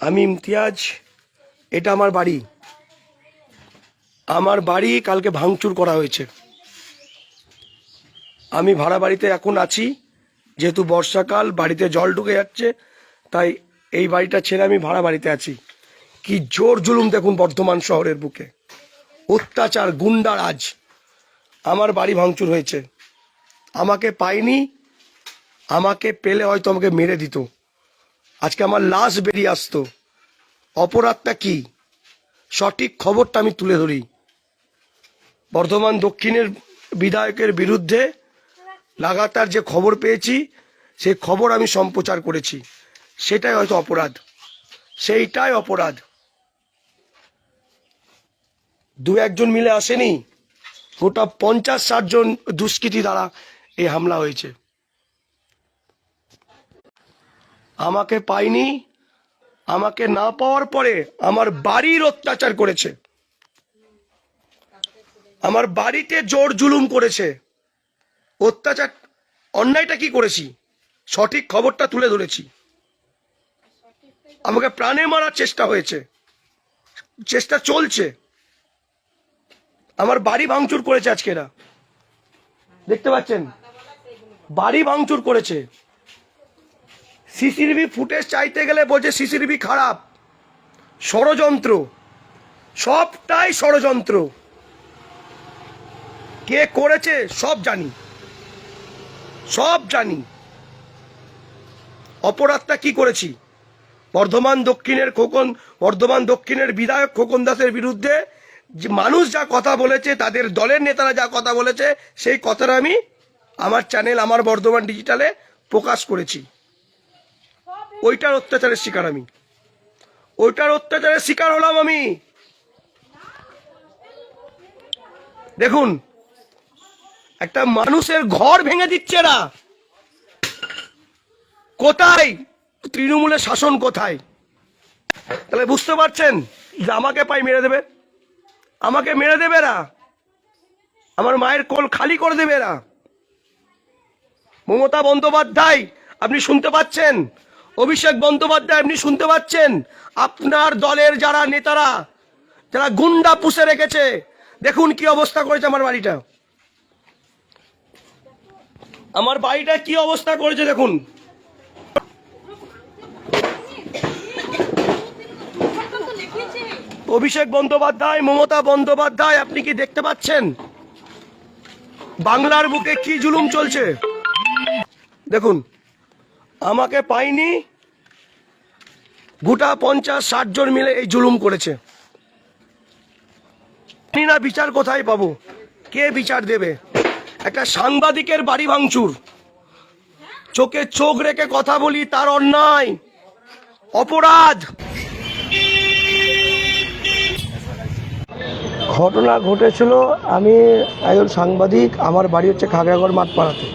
আমি ইমতিয়াজ, এটা আমার বাড়ি। আমার বাড়ি কালকে ভাঙচুর করা হয়েছে। আমি ভাড়া বাড়িতে এখন আছি, যেহেতু বর্ষাকাল, বাড়িতে জল ঢুকে যাচ্ছে, তাই এই বাড়িটা ছেড়ে আমি ভাড়া বাড়িতে আছি। কি জোর জুলুম দেখুন বর্ধমান শহরের বুকে। অত্যাচার গুন্ডারাজ আমার বাড়ি ভাঙচুর হয়েছে। আমাকে পাইনি আমাকে পেলে হয়তো আমাকে মেরে দিত। আজকে আমার লাশ বেরিয়ে আসতো। অপরাধটা কি? সঠিক খবরটা আমি তুলে ধরি। বর্ধমান দক্ষিণের বিধায়কের বিরুদ্ধে লাগাতার যে খবর পেয়েছি, সেই খবর আমি সম্প্রচার করেছি। সেটাই হয়তো অপরাধ। সেইটাই অপরাধ। দু একজন মিলে আসেনি। গোটা পঞ্চাশ ষাট জন দুষ্কৃতী দ্বারা এই হামলা হয়েছে। আমাকে পাইনি, আমাকে না পাওয়ার পরে আমার বাড়ির অত্যাচার করেছে। আমার বাড়িতে জোর জুলুম করেছে। অত্যাচার, অন্যায়টা কি করেছি? সঠিক খবরটা তুলে ধরেছি। আমাকে প্রাণে মারার চেষ্টা হয়েছে। চেষ্টা চলছে। আমার বাড়ি ভাঙচুর করেছে আজকেরা দেখতে পাচ্ছেন? বাড়ি ভাঙচুর করেছে। সিসিটিভি ফুটেজ চাইতে গেলে বলছে সিসিটিভি খারাপ। ষড়যন্ত্র। সবটাই ষড়যন্ত্র। কে করেছে? সব জানি। সব জানি। অপরাধটা কি করেছি? বর্ধমান দক্ষিণের খোকন, বর্ধমান দক্ষিণের বিধায়ক খোকন দাসের বিরুদ্ধে যে মানুষ যা কথা বলেছে, তাদের দলের নেতারা যা কথা বলেছে, সেই কথাটা আমি আমার চ্যানেল আমার বর্ধমান ডিজিটালে প্রকাশ করেছি। ওইটার অত্যাচারের শিকার আমি। ওইটার অত্যাচারের শিকার হলাম আমি। দেখুন, একটা মানুষের ঘর ভেঙে দিচ্ছে এরা। কোথায়? তৃণমূলের শাসন কোথায়? তাহলে বুঝতে পারছেন যে আমাকে পাই মেরে দেবে? আমাকে মেরে দেবে এরা? আমার মায়ের কোল খালি করে দেবে এরা? মমতা বন্দ্যোপাধ্যায়, আপনি শুনতে পাচ্ছেন? অভিষেক বন্দ্যোপাধ্যায় আপনি শুনতে পাচ্ছেন? আপনার দলের যারা নেতারা, যারা গুন্ডা পুষে রেখেছে, দেখুন কি অবস্থা করেছে আমার বাড়িটা। আমার বাড়িটা কি অবস্থা করেছে দেখুন। অভিষেক বন্দ্যোপাধ্যায়, মমতা বন্দ্যোপাধ্যায়, আপনি কি দেখতে পাচ্ছেন? বাংলার বুকে কি জুলুম চলছে? দেখুন। আমাকে পাইনি। গোটা পঞ্চাশ, ষাট জন মিলে এই জুলুম করেছে। না বিচার কোথায় পাবো। কে বিচার দেবে? একটা সাংবাদিকের বাড়ি ভাঙচুর। চোখে চোখ রেখে কথা বলি, তার অন্যায়। অপরাধ। ঘটনা ঘটেছিল, আমি একজন সাংবাদিক, আমার বাড়ি হচ্ছে খাগড়াগড় মাঠপাড়াতে।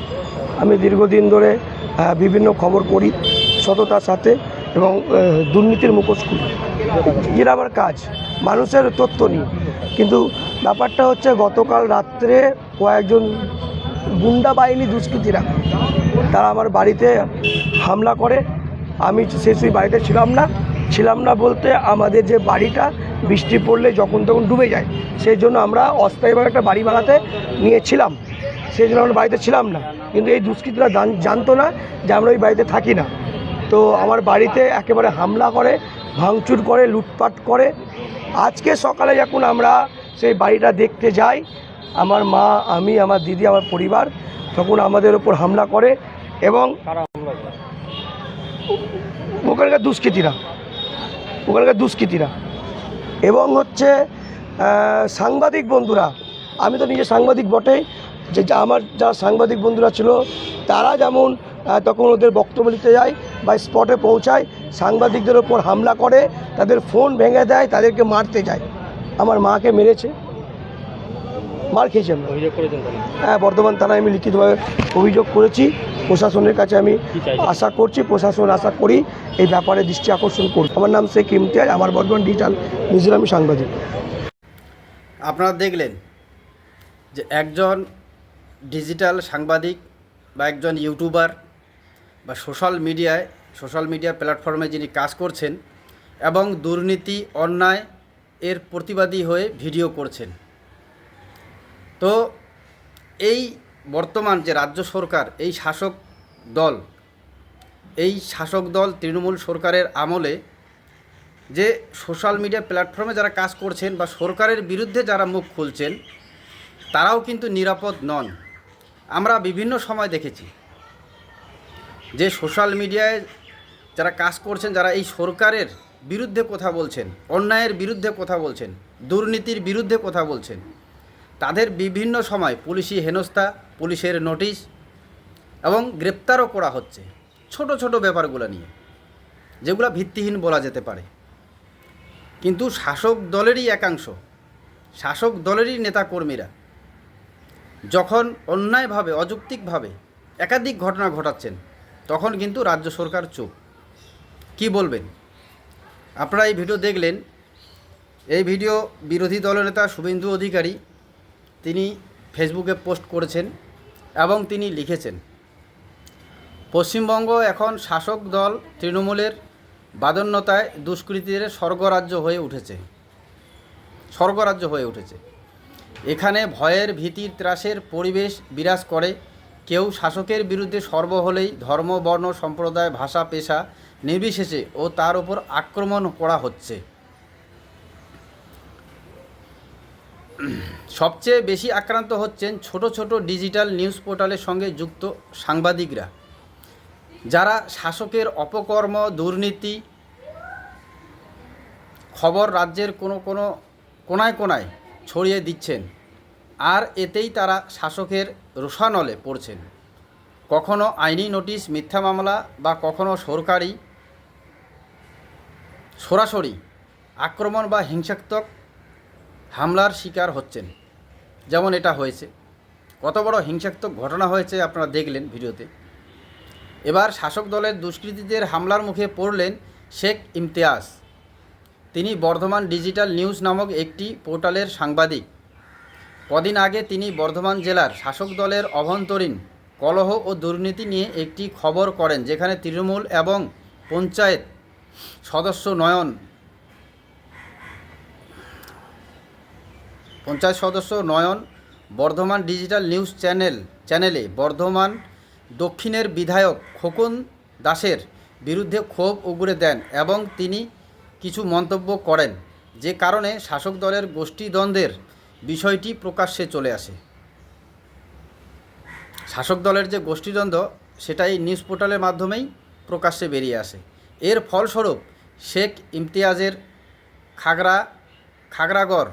আমি দীর্ঘদিন ধরে বিভিন্ন খবর করি, সততার সাথে এবং দুর্নীতির মুখোশ খুলি। এর আমার কাজ, মানুষের তথ্য নিই কিন্তু ব্যাপারটা হচ্ছে গতকাল রাত্রে কয়েকজন গুন্ডা বাহিনী দুষ্কৃতীরা, তারা আমার বাড়িতে হামলা করে। আমি সে সেই বাড়িতে ছিলাম না। ছিলাম না বলতে আমাদের যে বাড়িটা, বৃষ্টি পড়লে যখন তখন ডুবে যায়। সেই জন্য আমরা অস্থায়ীভাবে একটা বাড়ি বানাতে নিয়েছিলাম। সেই জন্য আমরা বাড়িতে ছিলাম না। কিন্তু এই দুষ্কৃতীরা জান- জানতো না যে আমরা ওই বাড়িতে থাকি না। তো আমার বাড়িতে একেবারে হামলা করে ভাঙচুর করে লুটপাট করে। আজকে সকালে যখন আমরা সেই বাড়িটা দেখতে যাই আমার মা আমি আমার দিদি আমার পরিবার তখন আমাদের ওপর হামলা করে এবং ওখানকার দুষ্কৃতীরা ওখানকার দুষ্কৃতীরা। এবং হচ্ছে সাংবাদিক বন্ধুরা আমি তো নিজে সাংবাদিক বটেই যে যা- আমার যারা সাংবাদিক বন্ধুরা ছিল তারা যেমন তখন ওদের বক্তব্য দিতে যায় বা স্পটে পৌঁছায় সাংবাদিকদের ওপর হামলা করে তাদের ফোন ভেঙে দেয় তাদেরকে মারতে যায়। আমার মাকে মেরেছে। মার খেয়েছি আমরা। অভিযোগ করেছেন হ্যাঁ বর্ধমান থানায় আমি লিখিতভাবে অভিযোগ করেছি। প্রশাসনের কাছে আমি আশা করছি প্রশাসন আশা করি এই ব্যাপারে দৃষ্টি আকর্ষণ করবে আমার নাম শেখ ইমতিয়াজ আমার বর্ধমান ডিজিটাল আমি সাংবাদিক। আপনারা দেখলেন যে একজন ডিজিটাল সাংবাদিক বা একজন ইউটিউবার বা সোশ্যাল মিডিয়ায়, সোশ্যাল মিডিয়া প্ল্যাটফর্মে যিনি কাজ করছেন এবং দুর্নীতি, অন্যায় এর প্রতিবাদী হয়ে ভিডিও করছেন। তো এই বর্তমান যে রাজ্য সরকার, এই শাসক দল, এই শাসক দল তৃণমূল সরকারের আমলে যে সোশ্যাল মিডিয়া প্ল্যাটফর্মে যারা কাজ করছেন বা সরকারের বিরুদ্ধে যারা মুখ খুলছেন, তারাও কিন্তু নিরাপদ নন। আমরা বিভিন্ন সময় দেখেছি যে সোশ্যাল মিডিয়ায় যারা কাজ করছেন, যারা এই সরকারের বিরুদ্ধে কথা বলছেন, অন্যায়ের বিরুদ্ধে কথা বলছেন, দুর্নীতির বিরুদ্ধে কথা বলছেন, তাদের বিভিন্ন সময় পুলিশি হেনস্থা, পুলিশের নোটিশ এবং গ্রেপ্তারও করা হচ্ছে ছোট ছোট ব্যাপারগুলো নিয়ে, যেগুলো ভিত্তিহীন বলা যেতে পারে। কিন্তু শাসক দলেরই একাংশ, শাসক দলেরই নেতাকর্মীরা যখন অন্যায়ভাবে, অযৌক্তিকভাবে একাধিক ঘটনা ঘটাচ্ছেন, তখন কিন্তু রাজ্য সরকার চুপ। কি বলবেন? আপনারা এই ভিডিও দেখলেন। এই ভিডিও বিরোধী দলনেতা শুভেন্দু অধিকারী, তিনি ফেসবুকে পোস্ট করেছেন এবং তিনি লিখেছেন, পশ্চিমবঙ্গ এখন শাসক দল তৃণমূলের বাদন্যতায় দুষ্কৃতীদের স্বর্গরাজ্য হয়ে উঠেছে। স্বর্গরাজ্য হয়ে উঠেছে। এখানে ভয়ের ভীতির ত্রাসের পরিবেশ বিরাজ করে। কেউ শাসকের বিরুদ্ধে সর্ব হলেই ধর্ম, বর্ণ, সম্প্রদায়, ভাষা, পেশা নির্বিশেষে ও তার উপর আক্রমণ করা হচ্ছে। সবচেয়ে বেশি আক্রান্ত হচ্ছেন ছোট ছোট ডিজিটাল নিউজ পোর্টালের সঙ্গে যুক্ত সাংবাদিকরা। যারা শাসকের অপকর্ম, দুর্নীতি, খবর রাজ্যের কোনো কোনো কোনায় কোনায় ছড়িয়ে দিচ্ছেন। আর এতেই তারা শাসকের রোষানলে পড়ছেন। কখনো আইনি নোটিশ মিথ্যা মামলা বা কখনো সরকারি সরাসরি আক্রমণ বা হিংসাত্মক হামলার শিকার হচ্ছেন। যেমন এটা হয়েছে। কত বড় হিংসাত্মক ঘটনা হয়েছে আপনারা দেখলেন ভিডিওতে। এবার শাসক দলের দুষ্কৃতীদের হামলার মুখে পড়লেন শেখ ইমতিয়াজ। তিনি বর্ধমান ডিজিটাল নিউজ নামক একটি পোর্টালের সাংবাদিক। কদিন আগে তিনি বর্ধমান জেলার শাসক দলের অভ্যন্তরীণ কলহ ও দুর্নীতি নিয়ে একটি খবর করেন, যেখানে তৃণমূল এবং পঞ্চায়েত সদস্য নয়ন পঞ্চায়েত সদস্য Nayan Bardhaman digital news channel, চ্যানেলে বর্ধমান দক্ষিণের বিধায়ক খোকন দাসের বিরুদ্ধে ক্ষোভ উগরে দেন এবং তিনি কিছু মন্তব্য করেন, যে কারণে শাসক দলের গোষ্ঠীদ্বন্দ্বের বিষয়টি প্রকাশ্যে চলে আসে। শাসক দলের যে গোষ্ঠীদ্বন্দ্ব সেটা এই নিউজ পোর্টালের মাধ্যমেই প্রকাশ্যে বেরিয়ে আসে। এর ফলস্বরূপ শেখ ইমতিয়াজের খাগড়া, খাগড়াগড়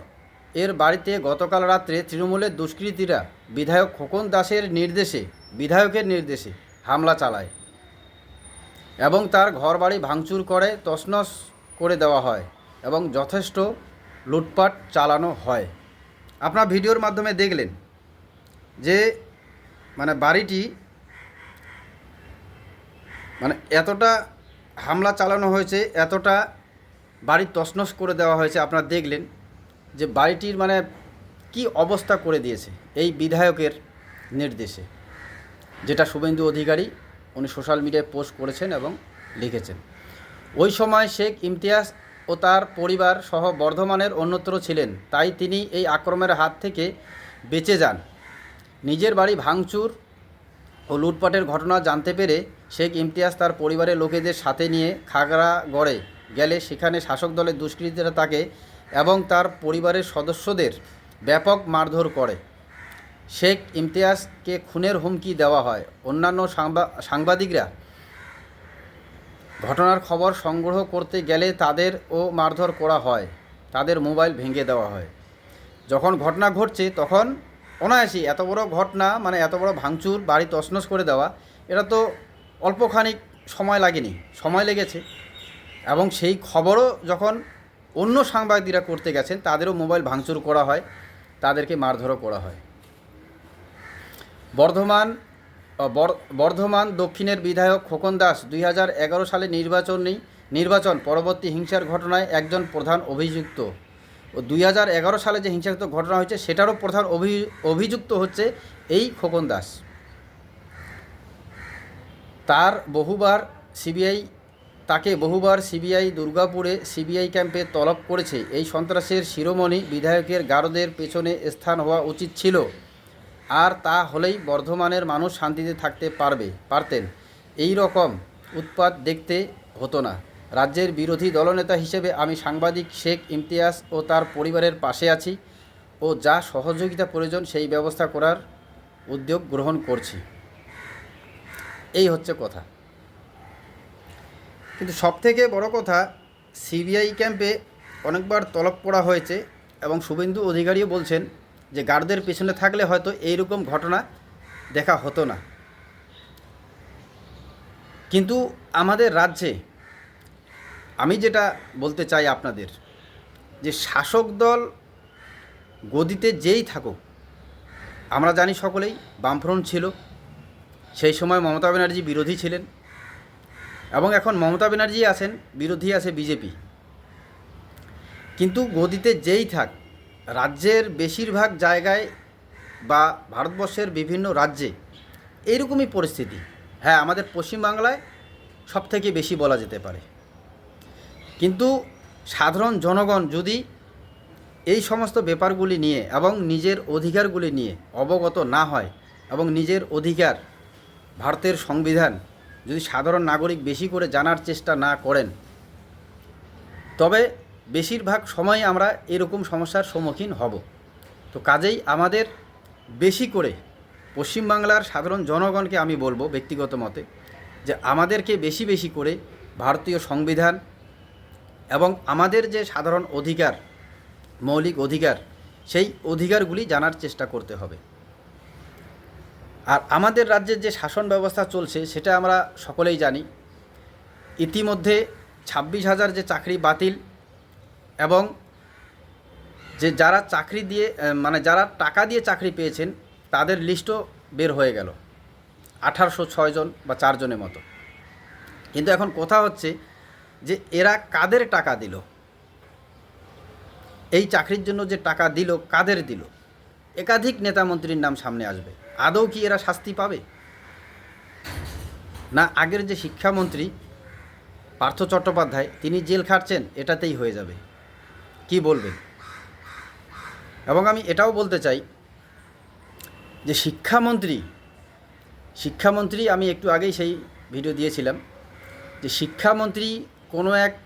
এর বাড়িতে গতকাল রাত্রে তৃণমূলের দুষ্কৃতীরা বিধায়ক খোকন দাসের নির্দেশে, বিধায়কের নির্দেশে হামলা চালায় এবং তার ঘরবাড়ি ভাঙচুর করে তছনছ করে দেওয়া হয় এবং যথেষ্ট লুটপাট চালানো হয়। আপনার ভিডিওর মাধ্যমে দেখলেন যে মানে বাড়িটি মানে এতটা হামলা চালানো হয়েছে, এতটা বাড়ি তছনছ করে দেওয়া হয়েছে, আপনারা দেখলেন যে বাড়িটির মানে কি অবস্থা করে দিয়েছে এই বিধায়কের নির্দেশে, যেটা শুভেন্দু অধিকারী উনি সোশ্যাল মিডিয়ায় পোস্ট করেছেন এবং লিখেছেন। ওই সময় শেখ ইমতিয়াজ ও তার পরিবার সহ বর্ধমানের অন্যত্র ছিলেন, তাই তিনি এই আক্রমণের হাত থেকে বেঁচে যান। নিজের বাড়ি ভাঙচুর ও লুটপাটের ঘটনা জানতে পেরে শেখ ইমতিয়াজ তার পরিবারের লোকেদের সাথে নিয়ে খাগড়াগড়ে গেলে সেখানে শাসক দলের দুষ্কৃতীরা তাকে এবং তার পরিবারের সদস্যদের ব্যাপক মারধর করে। শেখ ইমতিয়াজকে খুনের হুমকি দেওয়া হয়। অন্যান্য সাংবা- সাংবাদিকরা ঘটনার খবর সংগ্রহ করতে গেলে তাদেরও মারধর করা হয়। তাদের মোবাইল ভেঙে দেওয়া হয়। যখন ঘটনা ঘটছে, তখন অনায়াসই এত বড় ঘটনা মানে এত বড় ভাঙচুর, বাড়ি তছনছ করে দেওয়া, এটা তো অল্পখানিক সময় লাগেনি, সময় লেগেছে। এবং সেই খবরও যখন অন্য সাংবাদিকরা করতে গেছেন, তাদেরও মোবাইল ভাঙচুর করা হয়, তাদেরকে মারধরও করা হয়। বর্ধমান বর্ধমান দক্ষিণের বিধায়ক খোকন দাস দুই হাজার এগারো সালে নির্বাচনী নির্বাচন পরবর্তী হিংসার ঘটনায় একজন প্রধান অভিযুক্ত। ও দুই হাজার এগারো সালে যে হিংসাত্মক ঘটনা হয়েছে, সেটারও প্রধান অভি অভিযুক্ত হচ্ছে এই খোকন দাস। তার বহুবার সিবিআই তাকে বহুবার সিবিআই দুর্গাপুরে সিবিআই ক্যাম্পে তলব করেছে। এই সন্ত্রাসের শিরোমণি বিধায়কের গারদের পেছনে স্থান হওয়া উচিত ছিল। আর তা হলেই বর্ধমানের মানুষ শান্তিতে থাকতে পারবে, পারতেন। এই রকম উৎপাত দেখতে হতো না। রাজ্যের বিরোধী দলনেতা হিসেবে আমি সাংবাদিক শেখ ইমতিয়াজ ও তার পরিবারের পাশে আছি ও যা সহযোগিতা প্রয়োজন সেই ব্যবস্থা করার উদ্যোগ গ্রহণ করছি। এই হচ্ছে কথা। কিন্তু সবথেকে বড় কথা, সিবিআই ক্যাম্পে অনেকবার তলব করা হয়েছে এবং শুভেন্দু অধিকারীও বলছেন যে গার্ডদের পেছনে থাকলে হয়তো এইরকম ঘটনা দেখা হতো না। কিন্তু আমাদের রাজ্যে আমি যেটা বলতে চাই আপনাদের, যে শাসক দল গদিতে যেই থাকুক, আমরা জানি সকলেই বামফ্রন্ট ছিল, সেই সময় মমতা ব্যানার্জি বিরোধী ছিলেন এবং এখন মমতা ব্যানার্জি আছেন, বিরোধী আছে বিজেপি। কিন্তু গদিতে যেই থাক রাজ্যের বেশিরভাগ জায়গায় বা ভারতবর্ষের বিভিন্ন রাজ্যে এইরকমই পরিস্থিতি। হ্যাঁ আমাদের পশ্চিমবাংলায় সব থেকে বেশি বলা যেতে পারে। কিন্তু সাধারণ জনগণ যদি এই সমস্ত ব্যাপারগুলি নিয়ে এবং নিজের অধিকারগুলি নিয়ে অবগত না হয় এবং নিজের অধিকার ভারতের সংবিধান যদি সাধারণ নাগরিক বেশি করে জানার চেষ্টা না করেন, তবে বেশিরভাগ সময় আমরা এরকম সমস্যার সম্মুখীন হব। তো কাজেই আমাদের বেশি করে পশ্চিমবাংলার সাধারণ জনগণকে আমি বলব ব্যক্তিগত মতে যে আমাদেরকে বেশি বেশি করে ভারতীয় সংবিধান এবং আমাদের যে সাধারণ অধিকার, মৌলিক অধিকার, সেই অধিকারগুলি জানার চেষ্টা করতে হবে। আর আমাদের রাজ্যের যে শাসন ব্যবস্থা চলছে সেটা আমরা সকলেই জানি। ইতিমধ্যে ছাব্বিশ হাজার যে চাকরি বাতিল এবং যে যারা চাকরি দিয়ে মানে যারা টাকা দিয়ে চাকরি পেয়েছেন, তাদের লিস্টও বের হয়ে গেল। আঠারোশো ছয়জন বা চারজনের মতো। কিন্তু এখন কথা হচ্ছে যে এরা কাদের টাকা দিল? এই চাকরির জন্য যে টাকা দিল, কাদের দিল? একাধিক নেতা মন্ত্রীর নাম সামনে আসবে। আদৌ কি এরা শাস্তি পাবে? না, আগের যে শিক্ষামন্ত্রী পার্থ চট্টোপাধ্যায়, তিনি জেল খাটছেন, এটাতেই হয়ে যাবে। কি বলবে? এবং আমি এটাও বলতে চাই যে শিক্ষামন্ত্রী শিক্ষামন্ত্রী আমি একটু আগেই সেই ভিডিও দিয়েছিলাম যে শিক্ষামন্ত্রী কোনো এক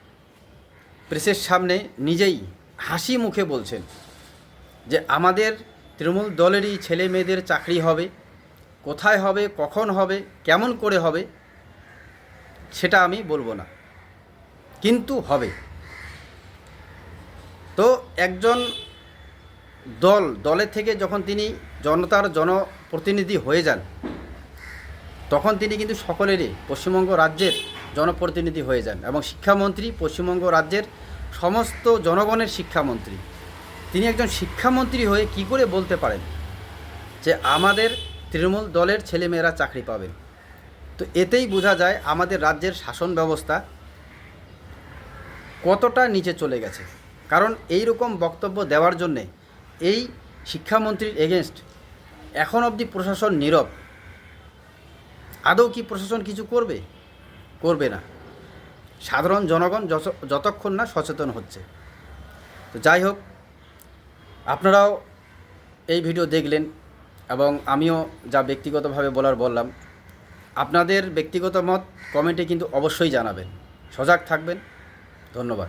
প্রেসের সামনে নিজেই হাসি মুখে বলছেন যে আমাদের তৃণমূল দলেরই ছেলে মেয়েদের চাকরি হবে, কোথায় হবে, কখন হবে, কেমন করে হবে, সেটা আমি বলব না। কিন্তু হবে। তো একজন দল দলের থেকে যখন তিনি জনতার জনপ্রতিনিধি হয়ে যান, তখন তিনি কিন্তু সকলেরই পশ্চিমবঙ্গ রাজ্যের জনপ্রতিনিধি হয়ে যান এবং শিক্ষামন্ত্রী, পশ্চিমবঙ্গ রাজ্যের সমস্ত জনগণের শিক্ষামন্ত্রী। তিনি একজন শিক্ষামন্ত্রী হয়ে কি করে বলতে পারেন যে আমাদের তৃণমূল দলের ছেলেমেয়েরা চাকরি পাবেন তো এতেই বোঝা যায় আমাদের রাজ্যের শাসন ব্যবস্থা কতটা নিচে চলে গেছে। কারণ এই রকম বক্তব্য দেওয়ার জন্যে এই শিক্ষামন্ত্রীর এগেনস্ট এখন অবধি প্রশাসন নীরব। আদৌ কি প্রশাসন কিছু করবে? করবে না। সাধারণ জনগণ যত- যতক্ষণ না সচেতন হচ্ছে। তো যাই হোক, আপনারাও এই ভিডিও দেখলেন এবং আমিও যা ব্যক্তিগতভাবে বলার বললাম, আপনাদের ব্যক্তিগত মত কমেন্টে কিন্তু অবশ্যই জানাবেন। সজাগ থাকবেন। ধন্যবাদ।